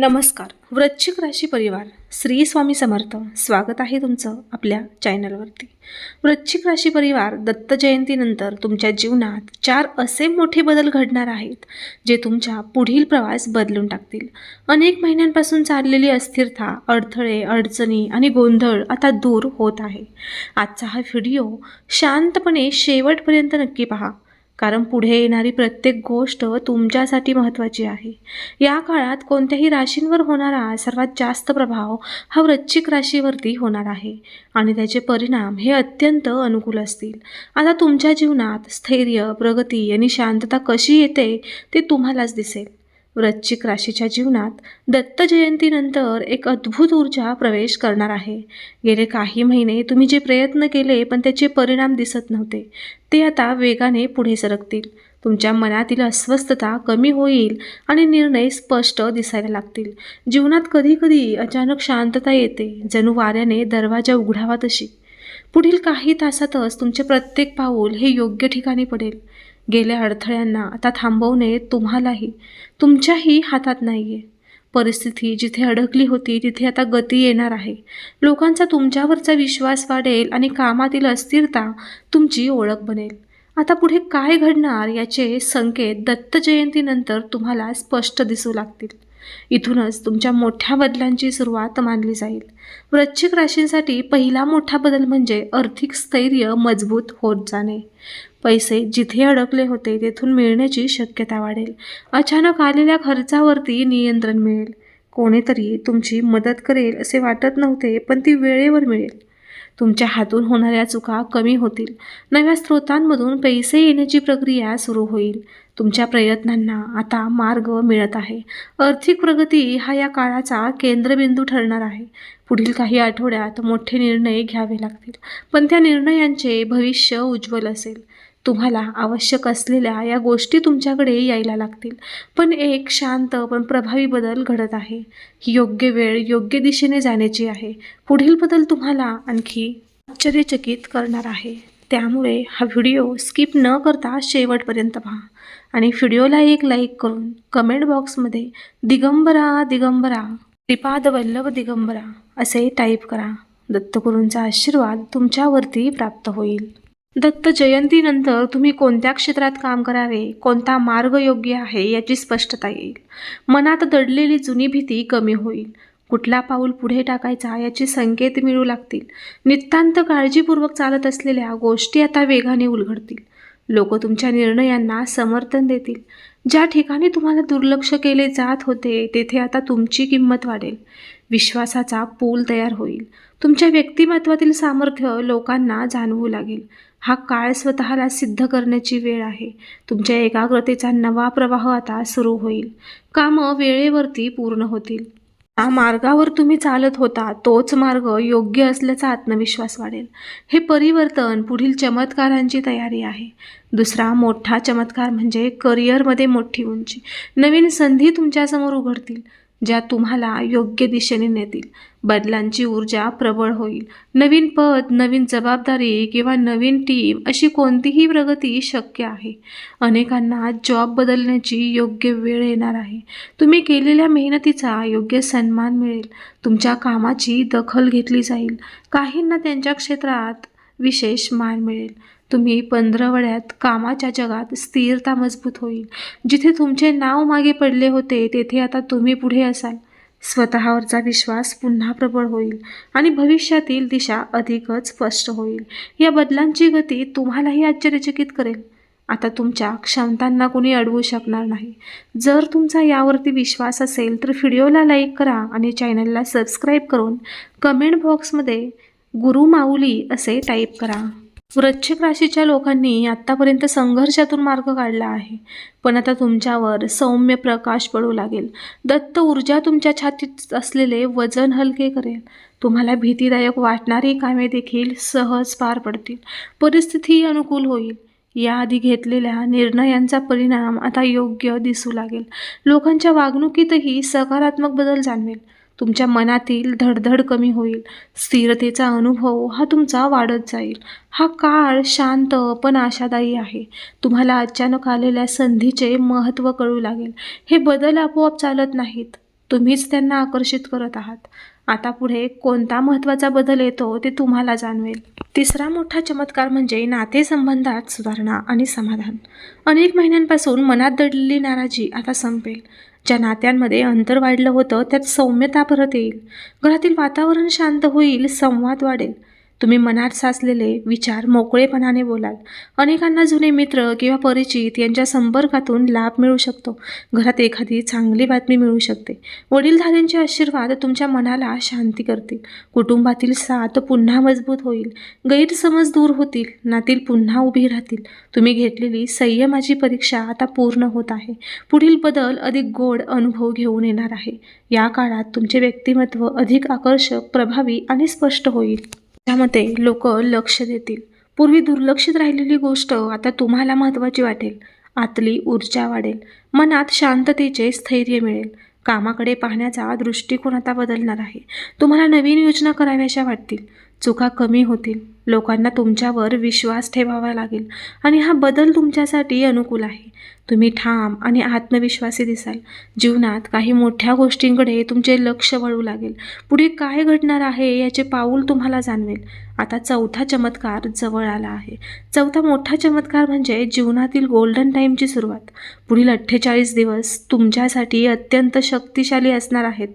नमस्कार वृश्चिक राशी परिवार श्री स्वामी समर्थ स्वागत आहे तुमचं आपल्या चॅनलवरती. वृश्चिक राशी परिवार दत्त जयंतीनंतर तुमच्या जीवनात चार असे मोठे बदल घडणार आहेत जे तुमच्या पुढील प्रवास बदलून टाकतील. अनेक महिन्यांपासून चाललेली अस्थिरता अडथळे अडचणी आणि गोंधळ आता दूर होत आहे. आजचा हा व्हिडिओ शांतपणे शेवटपर्यंत नक्की पहा. कारण पुढे येणारी प्रत्येक गोष्ट तुमच्यासाठी महत्त्वाची आहे. या काळात कोणत्याही राशींवर होणारा सर्वात जास्त प्रभाव हा वृश्चिक राशीवरती होणार आहे आणि त्याचे परिणाम हे अत्यंत अनुकूल असतील. आता तुमच्या जीवनात स्थैर्य प्रगती आणि शांतता कशी येते ते तुम्हालाच दिसेल. वृश्चिक राशीच्या जीवनात दत्त जयंतीनंतर एक अद्भुत ऊर्जा प्रवेश करणार आहे. गेले काही महिने तुम्ही जे प्रयत्न केले पण त्याचे परिणाम दिसत नव्हते. ते आता वेगाने पुढे सरकतील. तुमच्या मनातील अस्वस्थता कमी होईल आणि निर्णय स्पष्ट दिसायला लागतील. जीवनात कधीकधी अचानक शांतता येते. जणू वाऱ्याने दरवाजा उघडावा तशी. पुढील काही तासातच तुमचे प्रत्येक पाऊल हे योग्य ठिकाणी पडेल. गेल्या अडथळ्यांना आता थांबवणे तुम्हालाही. तुमच्याही हातात नाही आहे परिस्थिती जिथे अडकली होती तिथे आता गती येणार आहे. लोकांचा तुमच्यावरचा विश्वास वाढेल आणि कामातील अस्थिरता तुमची ओळख बनेल. आता पुढे काय घडणार याचे संकेत दत्त जयंतीनंतर तुम्हाला स्पष्ट दिसू लागतील. इथूनच तुमच्या मोठ्या बदलांची सुरुवात मानली जाईल. वृश्चिक राशींसाठी पहिला मोठा बदल म्हणजे आर्थिक स्थैर्य मजबूत होत जाणे. पैसे जिथे अडकले होते तेथून मिळण्याची शक्यता वाढेल. अचानक आलेल्या खर्चावरती नियंत्रण मिळेल. कोणीतरी तुमची मदत करेल असे वाटत नव्हते पण ती वेळेवर मिळेल. तुमच्या हातून होणाऱ्या चुका कमी होतील. नव्या स्रोतांमधून पैसे येण्याची प्रक्रिया सुरू होईल. तुमच्या प्रयत्नांना आता मार्ग मिळत आहे. आर्थिक प्रगती हा या काळाचा केंद्रबिंदू ठरणार आहे. पुढील काही आठवड्यात मोठे निर्णय घ्यावे लागतील. पण त्या निर्णयांचे भविष्य उज्ज्वल असेल. तुम्हाला आवश्यक असलेल्या या गोष्टी तुमच्याकडे यायला लागतील. पण एक शांत पण प्रभावी बदल घडत आहे. ही योग्य वेळ योग्य दिशेने जाण्याची आहे. पुढील बदल तुम्हाला आणखी आश्चर्यचकित करणार आहे. त्यामुळे हा व्हिडिओ स्किप न करता शेवटपर्यंत पहा. आणि व्हिडिओला एक लाईक करून कमेंट बॉक्समध्ये दिगंबरा दिगंबरा श्रीपाद वल्लभ दिगंबरा असे टाईप करा. दत्तगुरूंचा आशीर्वाद तुमच्यावरती प्राप्त होईल. दत्त जयंतीनंतर तुम्ही कोणत्या क्षेत्रात काम करावे? कोणता मार्ग योग्य आहे याची स्पष्टता येईल. मनात दडलेली जुनी भीती कमी होईल. कुठला पाऊल पुढे टाकायचा याचे संकेत मिळू लागतील. नितांत काळजीपूर्वक चालत असलेल्या गोष्टी आता वेगाने उलगडतील. लोक तुमच्या निर्णयांना समर्थन देतील. ज्या ठिकाणी तुम्हाला दुर्लक्ष केले जात होते तेथे आता तुमची किंमत वाढेल. विश्वासाचा पूल तयार होईल. तुमच्या व्यक्तिमत्वातील सामर्थ्य लोकांना जाणवू लागेल. हा काळ स्वतःला सिद्ध करण्याची वेळ आहे. तुमच्या एकाग्रतेचा नवा प्रवाह आता सुरू होईल. कामं वेळेवरती पूर्ण होतील. या मार्गावर तुम्ही चालत होता तोच मार्ग योग्य असल्याचा आत्मविश्वास वाढेल. हे परिवर्तन पुढील चमत्कारांची तयारी आहे. दुसरा मोठा चमत्कार म्हणजे करिअरमध्ये मोठी उंची. नवीन संधी तुमच्यासमोर उघडतील. ज्या तुम्हाला योग्य दिशेने नेतील. बदलांची ऊर्जा प्रबळ होईल. नवीन पद नवीन जबाबदारी किंवा नवीन टीम अशी कोणतीही प्रगती शक्य आहे. अनेकांना जॉब बदलण्याची योग्य वेळ येणार आहे. तुम्ही केलेल्या मेहनतीचा योग्य सन्मान मिळेल. तुमच्या कामाची दखल घेतली जाईल. काहींना त्यांच्या क्षेत्रात विशेष मान मिळेल. तुम्ही पंधरवड्यात कामाच्या जगात स्थिरता मजबूत होईल. जिथे तुमचे नाव मागे पडले होते तेथे आता तुम्ही पुढे असाल. स्वतःवरचा विश्वास पुन्हा प्रबळ होईल आणि भविष्यातील दिशा अधिकच स्पष्ट होईल. या बदलांची गती तुम्हालाही आश्चर्यचकित करेल. आता तुमच्या क्षमतांना कोणी अडवू शकणार नाही. जर तुमचा यावरती विश्वास असेल तर व्हिडिओला लाईक करा आणि चॅनलला सबस्क्राईब करून कमेंट बॉक्समध्ये गुरु माऊली असे टाईप करा. वृश्चिक राशीच्या लोकांनी आत्तापर्यंत संघर्षातून मार्ग काढला आहे. पण आता तुमच्यावर सौम्य प्रकाश पडू लागेल. दत्त ऊर्जा तुमच्या छातीत असलेले वजन हलके करेल. तुम्हाला भीतीदायक वाटणारी कामे देखील सहज पार पडतील. परिस्थिती अनुकूल होईल. याआधी घेतलेल्या निर्णयांचा परिणाम आता योग्य दिसू लागेल. लोकांच्या वागणुकीतही सकारात्मक बदल जाणवेल. तुमच्या मनातील धडधड कमी होईल. स्थिरतेचा अनुभव हा तुमचा वाढत जाईल. हा काळ शांत पण आशादायी आहे. तुम्हाला अचानक आलेल्या संधीचे महत्त्व कळू लागेल. हे बदल आपोआप चालत नाहीत. तुम्हीच त्यांना आकर्षित करत आहात. आता पुढे कोणता महत्त्वाचा बदल येतो ते तुम्हाला जाणवेल. तिसरा मोठा चमत्कार म्हणजे नातेसंबंधात सुधारणा आणि समाधान. अनेक महिन्यांपासून मनात दडलेली नाराजी आता संपेल. ज्या नात्यांमध्ये अंतर वाढलं होतं त्यात सौम्यता परत येईल. घरातील वातावरण शांत होईल संवाद वाढेल. तुम्ही मनात साचलेले विचार मोकळेपणाने बोलाल. अनेकांना जुने मित्र किंवा परिचित यांच्या संपर्कातून लाभ मिळू शकतो. घरात एखादी चांगली बातमी मिळू शकते. वडीलधाऱ्यांचे आशीर्वाद तुमच्या मनाला शांती करतील. कुटुंबातील साथ पुन्हा मजबूत होईल. गैरसमज दूर होतील. नातील पुन्हा उभी राहतील. तुम्ही घेतलेली संयमाची परीक्षा आता पूर्ण होत आहे. पुढील बदल अधिक गोड अनुभव घेऊन येणार आहे. या काळात तुमचे व्यक्तिमत्व अधिक आकर्षक प्रभावी आणि स्पष्ट होईल. त्यामध्ये लोक लक्ष देतील. पूर्वी दुर्लक्षित राहिलेली गोष्ट आता तुम्हाला महत्त्वाची वाटेल. आतली ऊर्जा वाढेल. मनात शांततेचे स्थैर्य मिळेल. कामाकडे पाहण्याचा दृष्टिकोन आता बदलणार आहे. तुम्हाला नवीन योजना कराव्याशा वाटतील. चुका कमी होतील. लोकांना तुमच्यावर विश्वास ठेवावा लागेल. आणि हा बदल तुमच्यासाठी अनुकूल आहे. तुम्ही ठाम आणि आत्मविश्वासी दिसाल. जीवनात काही मोठ्या गोष्टींकडे तुमचे लक्ष वळू लागेल. पुढे काय घडणार आहे याचे पाऊल तुम्हाला जाणवेल. आता चौथा चमत्कार जवळ आला आहे. चौथा मोठा चमत्कार म्हणजे जीवनातील गोल्डन टाईमची सुरुवात. पुढील अठ्ठेचाळीस दिवस तुमच्यासाठी अत्यंत शक्तिशाली असणार आहेत.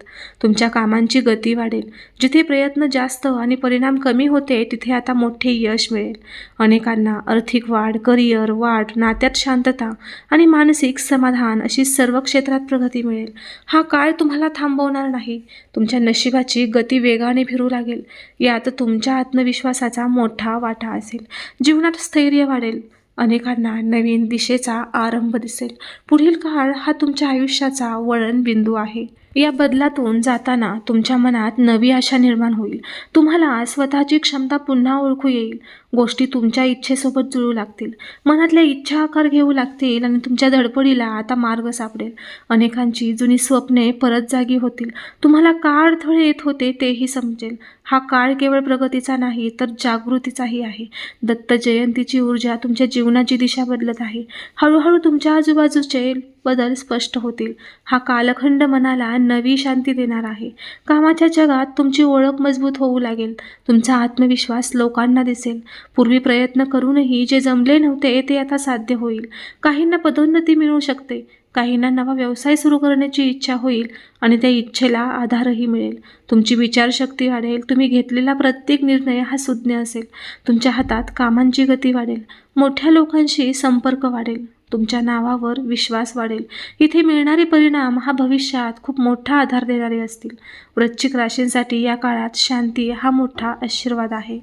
तुमच्या कामांची गती वाढेल. जिथे प्रयत्न जास्त आणि परिणाम कमी होते तिथे आता मोठे यश मिळेल. अनेकांना आर्थिक वाढ करिअर वाढ नात्यात शांतता आणि मानसिक समाधान अशी सर्व क्षेत्रात प्रगती मिळेल. हा काळ तुम्हाला थांबवणार नाही. तुमच्या नशिबाची गती वेगाने फिरू लागेल. यात तुमच्या आत्मविश्वासाचा मोठा वाटा असेल. जीवनात स्थैर्य वाढेल. अनेकांना नवीन दिशेचा आरंभ दिसेल. पुढील काळ हा तुमच्या आयुष्याचा वळण बिंदू आहे. या बदलातून जाताना तुमच्या मनात नवी आशा निर्माण होईल. तुम्हाला स्वतःची क्षमता पुन्हा ओळखू येईल. गोष्टी तुमच्या इच्छेसोबत जुळू लागतील. मनातल्या इच्छा आकार घेऊ लागतील आणि तुमच्या धडपडीला आता मार्ग सापडेल. अनेकांची जुनी स्वप्ने परत जागी होतील. तुम्हाला का अडथळे येत होते तेही समजेल. हा काळ केवळ प्रगतीचा नाही तर जागृतीचाही आहे. दत्त जयंतीची ऊर्जा तुमच्या जीवनाची दिशा बदलत आहे. हळूहळू तुमच्या आजूबाजूचे बदल स्पष्ट होतील. हा कालखंड मनाला नवी शांती देणार आहे. कामाच्या जगात तुमची ओळख मजबूत होऊ लागेल. तुमचा आत्मविश्वास लोकांना दिसेल. पूर्वी प्रयत्न करूनही जे जमले नव्हते ते आता साध्य होईल. काहींना पदोन्नती मिळू शकते. काहींना नवा व्यवसाय सुरू करण्याची इच्छा होईल आणि त्या इच्छेला आधारही मिळेल. तुमची विचारशक्ती वाढेल. तुम्ही घेतलेला प्रत्येक निर्णय हा सुज्ञ असेल. तुमच्या हातात कामांची गती वाढेल. मोठ्या लोकांशी संपर्क वाढेल. तुमच्या नावावर विश्वास वाढेल. इथे मिळणारे परिणाम हा भविष्यात खूप मोठा आधार देणारे असतील. वृश्चिक राशींसाठी या काळात शांती हा मोठा आशीर्वाद आहे.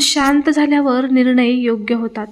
शांत झाल्यावर निर्णय योग्य होतात.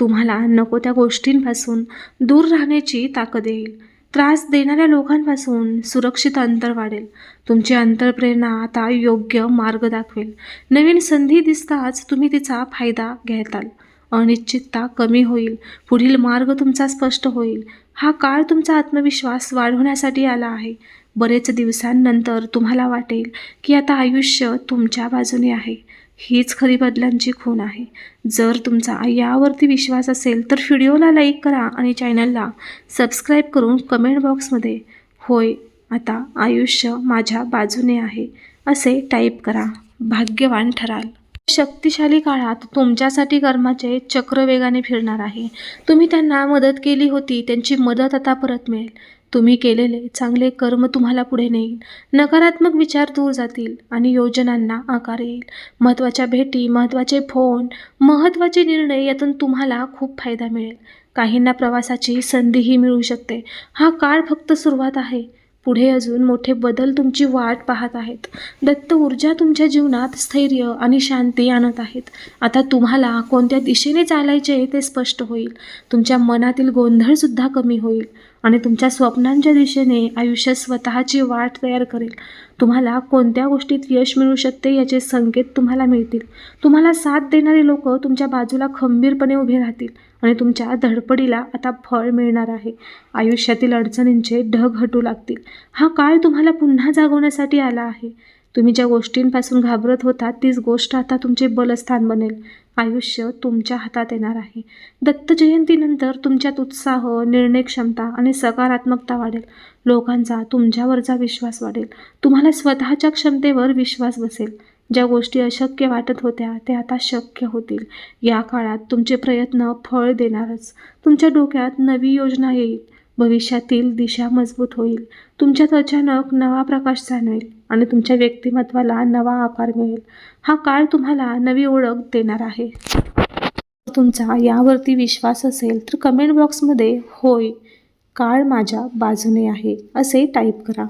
तुम्हाला नको त्या गोष्टींपासून दूर राहण्याची ताकद येईल. त्रास देणाऱ्या लोकांपासून सुरक्षित अंतर वाढेल. तुमची अंतरप्रेरणा आता योग्य मार्ग दाखवेल. नवीन संधी दिसताच तुम्ही तिचा फायदा घेताल. अनिश्चितता कमी होईल. पुढील मार्ग तुमचा स्पष्ट होईल. हा काळ तुमचा आत्मविश्वास वाढवण्यासाठी आला आहे. बरेच दिवसांनंतर तुम्हाला वाटेल की आता आयुष्य तुमच्या बाजूने आहे. हीच खरी बदलांची खूण आहे. जर तुमचा यावरती विश्वास असेल तर व्हिडिओला लाईक करा आणि चॅनलला सबस्क्राईब करून कमेंट बॉक्समध्ये होय आता आयुष्य माझ्या बाजूने आहे असे टाईप करा. भाग्यवान ठराल. शक्तिशाली काळात तुमच्यासाठी कर्माचे चक्र वेगाने फिरणार आहे. तुम्ही त्यांना मदत केली होती त्यांची मदत आता परत मिळेल. तुम्ही केलेले चांगले कर्म तुम्हाला पुढे नेईल. नकारात्मक विचार दूर जातील आणि योजनांना आकार येईल. महत्त्वाच्या भेटी महत्त्वाचे फोन महत्त्वाचे निर्णय यातून तुम्हाला खूप फायदा मिळेल. काहींना प्रवासाची संधीही मिळू शकते. हा काळ फक्त सुरुवात आहे. पुढे अजून मोठे बदल तुमची वाट पाहत आहेत. दत्त ऊर्जा तुमच्या जीवनात स्थैर्य आणि शांती आणत आहेत. आता तुम्हाला कोणत्या दिशेने चालायचे ते स्पष्ट होईल. तुमच्या मनातील गोंधळसुद्धा कमी होईल आणि तुमच्या स्वप्नांच्या दिशेने आयुष्य स्वतःची वाट तयार करेल. तुम्हाला कोणत्या गोष्टीत यश मिळू शकते याचे संकेत तुम्हाला मिळतील. तुम्हाला साथ देणारे लोक तुमच्या बाजूला खंबीरपणे उभे राहतील. आणि तुमच्या धडपडीला आता फळ मिळणार आहे. आयुष्यातील अडचणींचे ढग हटू लागतील. हा काळ तुम्हाला पुन्हा जागवण्यासाठी आला आहे. तुम्ही ज्या गोष्टींपासून घाबरत होता तीच गोष्ट आता तुमचे बलस्थान बनेल. आयुष्य तुमच्या हातात येणार आहे. दत्त जयंतीनंतर तुमच्यात उत्साह निर्णय क्षमता आणि सकारात्मकता वाढेल. लोकांचा तुमच्यावरचा विश्वास वाढेल. तुम्हाला स्वतःच्या क्षमतेवर विश्वास बसेल. ज्या गोष्टी अशक्य वाटत होत्या ते आता शक्य होतील. या काळात तुमचे प्रयत्न फळ देणारच. तुमच्या डोक्यात नवी योजना येईल. भविष्यातील दिशा मजबूत होईल. तुमच्यात अचानक नवा प्रकाश जाणवेल आणि तुमच्या व्यक्तिमत्वाला नवा आकार मिळेल. हा काळ तुम्हाला नवी ओळख देणार आहे. तुमचा यावरती विश्वास असेल तर कमेंट बॉक्समध्ये होय काळ माझ्या बाजूने आहे असे टाईप करा.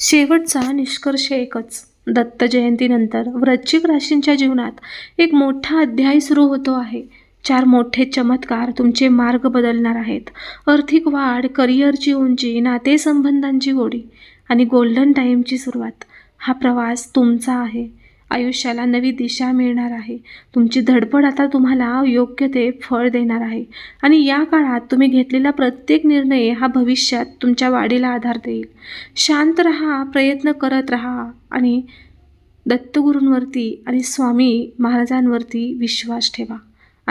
शेवटचा निष्कर्ष एकच. दत्त जयंतीनंतर वृश्चिक राशींच्या जीवनात एक मोठा अध्याय सुरू होतो आहे. चार मोठे चमत्कार तुमचे मार्ग बदलणार आहेत. आर्थिक वाढ करिअरची उंची नातेसंबंधांची गोडी आणि गोल्डन टाईमची सुरुवात. हा प्रवास तुमचा आहे. आयुष्याला नवी दिशा मिळणार आहे. तुमची धडपड आता तुम्हाला योग्य ते फळ देणार आहे. आणि या काळात तुम्ही घेतलेला प्रत्येक निर्णय हा भविष्यात तुमच्या वाढीला आधार देईल. शांत रहा प्रयत्न करत रहा आणि दत्तगुरूंवरती आणि स्वामी महाराजांवरती विश्वास ठेवा.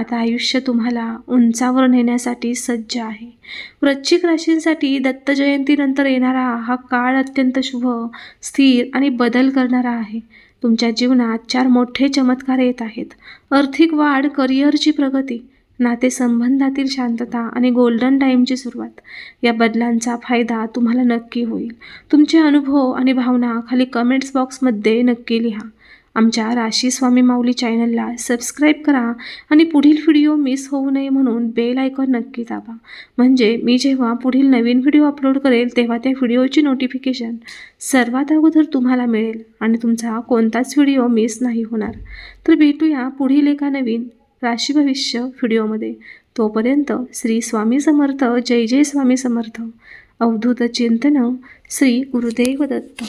आता आयुष्य तुम्हाला उंचावर नेण्यासाठी सज्ज आहे. वृश्चिक राशींसाठी दत्त जयंतीनंतर येणारा हा काळ अत्यंत शुभ स्थिर आणि बदल करणारा आहे. तुमच्या जीवनात चार मोठे चमत्कार येत आहेत. आर्थिक वाढ करिअरची प्रगती नातेसंबंधातील शांतता आणि गोल्डन टाईमची सुरुवात. या बदलांचा फायदा तुम्हाला नक्की होईल. तुमचे अनुभव आणि भावना खाली कमेंट्स बॉक्समध्ये नक्की लिहा. आमच्या राशी स्वामी माऊली चॅनलला सबस्क्राईब करा आणि पुढील व्हिडिओ मिस होऊ नये म्हणून बेल आयकॉन नक्की दाबा. म्हणजे मी जेव्हा पुढील नवीन व्हिडिओ अपलोड करेल तेव्हा त्या व्हिडिओची नोटिफिकेशन सर्वात अगोदर तुम्हाला मिळेल आणि तुमचा कोणताच व्हिडिओ मिस नाही होणार. तर भेटूया पुढील एका नवीन राशी भविष्य व्हिडिओमध्ये. तोपर्यंत श्री स्वामी समर्थ जय जय स्वामी समर्थ. अवधूत चिंतन श्री गुरुदेव दत्त.